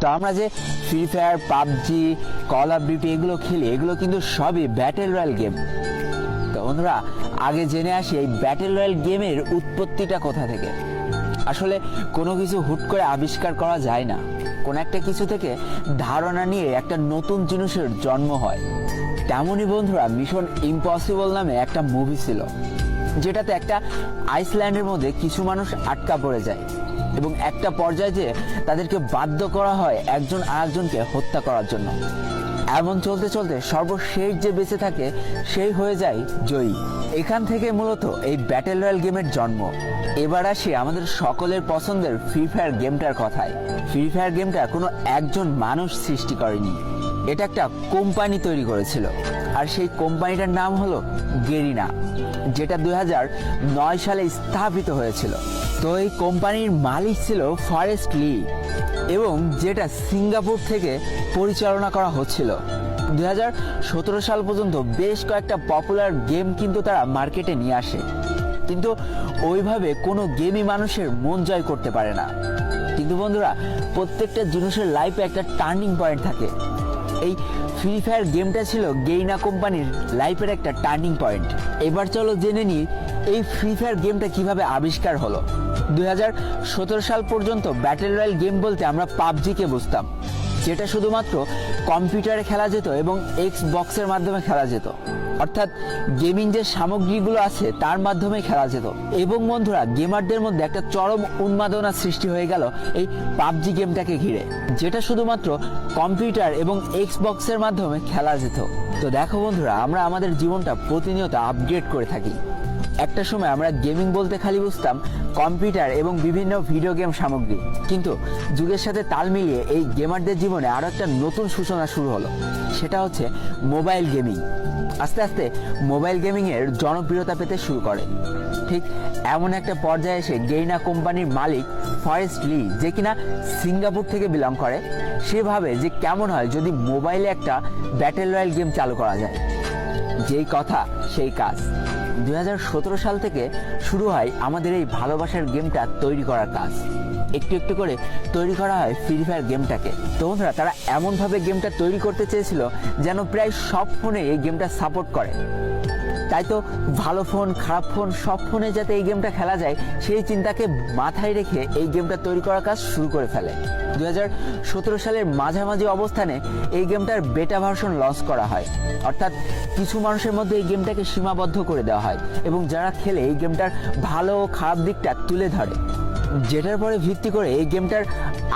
তো আমরা যে free fire PUBG call of duty এগুলো খেলি, এগুলো কিন্তু সবই ব্যাটেল রয়্যাল গেম তো বন্ধুরা, আগে জেনে আসি এই ব্যাটেল রয়্যাল গেমের উৎপত্তিটা কোথা থেকে? আসলে কোনো কিছু হুট করে আবিষ্কার করা যায় না। কোন একটা কিছু থেকে ধারণা নিয়ে একটা নতুন জিনিসের জন্ম হয়। তেমনই বন্ধুরা মিশন ইম্পসিবল নামে একটা মুভি ছিল, যেটাতে একটা আইসল্যান্ডের মধ্যে কিছু মানুষ আটকা পড়ে যায়। এবং একটা পর্যায়ে যে তাদেরকে বাধ্য করা হয় একজন আরেকজনকে হত্যা করার জন্য। এমন চলতে চলতে সর্বশেষ যে বেঁচে থাকে, সেই হয়ে যায় জয়ী। এখান থেকে মূলত এই ব্যাটেল রয়্যাল গেমের জন্ম। এবার আসি আমাদের সকলের পছন্দের ফ্রি ফায়ার গেমটার কথায়। ফ্রি ফায়ার গেমটা কোনো একজন মানুষ সৃষ্টি করেনি। এটা একটা কোম্পানি তৈরি করেছিল। আর সেই কোম্পানিটার নাম হলো গেরিনা যেটা দুই নয় সালে স্থাপিত হয়েছিল। তো এই কোম্পানির মালিক ছিল ফরেস্ট লি, এবং যেটা সিঙ্গাপুর থেকে পরিচালনা করা হচ্ছিল। দু হাজার সতেরো সাল পর্যন্ত বেশ কয়েকটা পপুলার গেম কিন্তু তারা মার্কেটে নিয়ে আসে। কিন্তু ওইভাবে কোনো গেমই মানুষের মন জয় করতে পারে না। কিন্তু বন্ধুরা, প্রত্যেকটা জিনিসের লাইফে একটা টার্নিং পয়েন্ট থাকে। এই ফ্রি ফায়ার গেমটা ছিল গেইনা কোম্পানির লাইফের একটা টার্নিং পয়েন্ট এবার চলো জেনে নিই, এই ফ্রি ফায়ার গেমটা কীভাবে আবিষ্কার হলো? দুই হাজার সতেরো সাল পর্যন্ত ব্যাটেল রয়্যাল গেম বলতে আমরা পাবজিকে বুঝতাম, যেটা শুধুমাত্র কম্পিউটারে খেলা যেত এবং এক্স বক্সের মাধ্যমে খেলা যেত। অর্থাৎ গেমিং যে সামগ্রীগুলো আছে, তার মাধ্যমে খেলা যেত। এবং বন্ধুরা গেমারদের মধ্যে একটা চরম উন্মাদনা সৃষ্টি হয়ে গেল এই পাবজি গেমটাকে ঘিরে, যেটা শুধুমাত্র কম্পিউটার এবং এক্স বক্সের মাধ্যমে খেলা যেত। তো দেখো বন্ধুরা, আমরা আমাদের জীবনটা প্রতিনিয়ত আপগ্রেড করে থাকি। একটা সময় আমরা গেমিং বলতে খালি বুঝতাম কম্পিউটার এবং বিভিন্ন ভিডিও গেম সামগ্রী। কিন্তু যুগের সাথে তাল মিলিয়ে এই গেমারদের জীবনে আরও একটা নতুন সূচনা শুরু হলো। সেটা হচ্ছে মোবাইল গেমিং। আস্তে আস্তে মোবাইল গেমিংয়ের জনপ্রিয়তা পেতে শুরু করে। ঠিক এমন একটা পর্যায়ে এসে গেইনা কোম্পানির মালিক ফরেস্ট লি, যে কিনা সিঙ্গাপুর থেকে বিলং করে, সে ভাবে যে কেমন হয় যদি মোবাইলে একটা ব্যাটেল রয়্যাল গেম চালু করা যায়। যেই কথা, সেই কাজ। দুই হাজার সতেরো সাল থেকে শুরু হয় আমাদের এই ভালোবাসার গেমটা তৈরি করার কাজ। একটু একটু করে তৈরি করা হয় ফ্রি ফায়ার গেমটাকে। তো বন্ধুরা, তারা এমনভাবে গেমটা তৈরি করতে চেয়েছিল যেন প্রায় সব ফোনে এই গেমটা সাপোর্ট করে। তাই তো ভালো ফোন খারাপ ফোন সব ফোনে যাতে এই গেমটা খেলা যায়, সেই চিন্তাকে মাথায় রেখে এই গেমটা তৈরি করার কাজ শুরু করে ফেলে। দুই হাজার সতেরো সালের মাঝামাঝি অবস্থানে এই গেমটার বেটা ভার্সন লঞ্চ করা হয়। অর্থাৎ কিছু মানুষের মধ্যে এই গেমটাকে সীমাবদ্ধ করে দেওয়া হয় এবং যারা খেলে এই গেমটার ভালো ও খারাপ দিকটা তুলে ধরে। যেটার পরে ভিত্তি করে এই গেমটার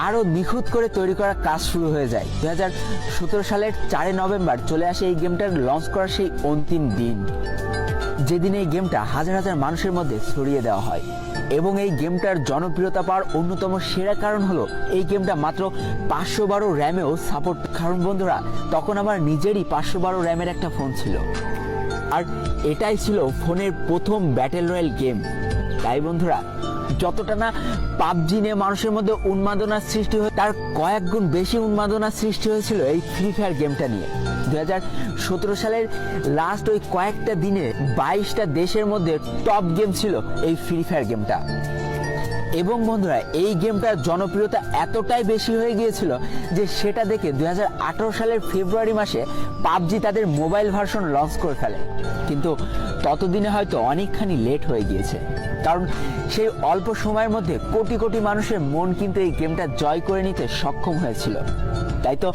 আরও নিখুঁত করে তৈরি করার কাজ শুরু হয়ে যায়। দুই হাজার সতেরো সালের চারই নভেম্বর চলে আসে এই গেমটার লঞ্চ করার সেই অন্তিম দিন, যেদিন এই গেমটা হাজার হাজার মানুষের মধ্যে ছড়িয়ে দেওয়া হয়। এবং এই গেমটার জনপ্রিয়তা পাওয়ার অন্যতম সেরা কারণ হলো, এই গেমটা মাত্র পাঁচশো বারো র্যামেও সাপোর্ট কারণ বন্ধুরা, তখন আমার নিজেরই পাঁচশো বারো র্যামের একটা ফোন ছিল। আর এটাই ছিল ফোনের প্রথম ব্যাটেল রয়্যাল গেম তাই বন্ধুরা যতটা না পাবজি নিয়ে মানুষের মধ্যে উন্মাদনার সৃষ্টি হয়ে তার কয়েক গুণ বেশি উন্মাদনার সৃষ্টি হয়েছিল এই ফ্রি ফায়ার গেমটা নিয়ে। দুহাজার সতেরো সালের লাস্ট ওই কয়েকটা দিনে বাইশটা দেশের মধ্যে টপ গেম ছিল এই ফ্রি ফায়ার গেমটা এবং বন্ধুরা, এই গেমটার জনপ্রিয়তা এতটাই বেশি হয়ে গিয়েছিল যে সেটা দেখে দুই হাজার আঠেরো সালের ফেব্রুয়ারি মাসে পাবজি তাদের মোবাইল ভার্সন লঞ্চ করে ফেলে। কিন্তু ততদিনে হয়তো অনেকখানি লেট হয়ে গিয়েছে। কারণ সেই অল্প সময়ের মধ্যে কোটি কোটি মানুষের মন কিন্তু এই গেমটা জয় করে নিতে সক্ষম হয়েছিল। তাই তো